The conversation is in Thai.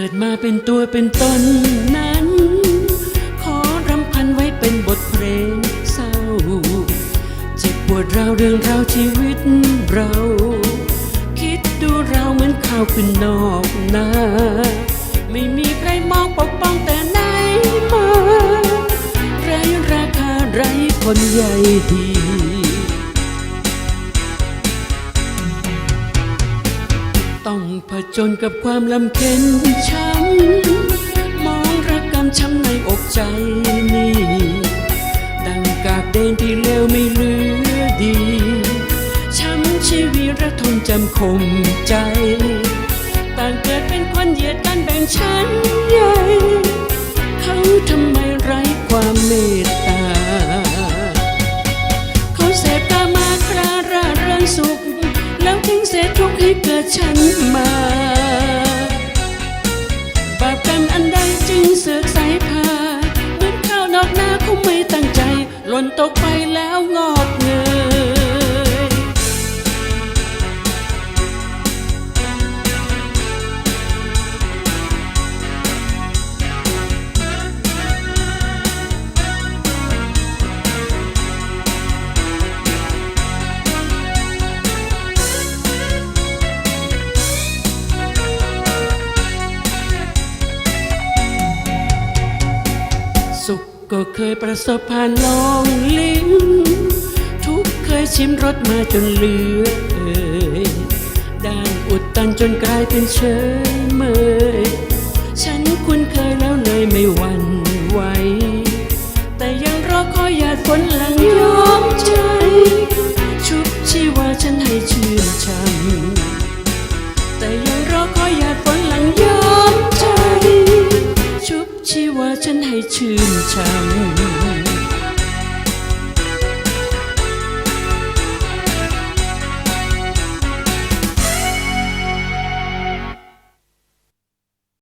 เกิดมาเป็นตัวเป็นตนนั้น ขอรำพันไว้เป็นบทเพลงเศร้า เจ็บปวดราวเรื่องราวชีวิตเรา คิดดูเราเหมือนข้าวขึ้นนอกนาไม่มีใครมองปกป้องแต่ไหนมาไรราคาไรคนใหญ่ดี ต้องผจญกับความลำเค็นช้ำมองรักำช้ำในอกใจนี่ ดังกากเดนที่เลวไม่เหลือดี ช้ำชีวิตระทนจำคมใจ ต่างเกิดเป็นคนเหยียดกันแบ่งชั้น ฉันมาบาปกรรมอันใดจึงเสือกสายพาเหมือนข้าวนอกหน้าคงไม่ตั้งใจ หล่นตกไปแล้ว สุขก็เคยประสบผ่านลองลิ้มทุกเคยชิมรสมาจนเหลือเอ่ยด้านอุดตันจนกลายเป็นเฉยเมยฉันคุ้นเคยแล้วเลยไม่หวั่นไหวแต่ยังรอคอยหยาดฝนหลัง 춤춰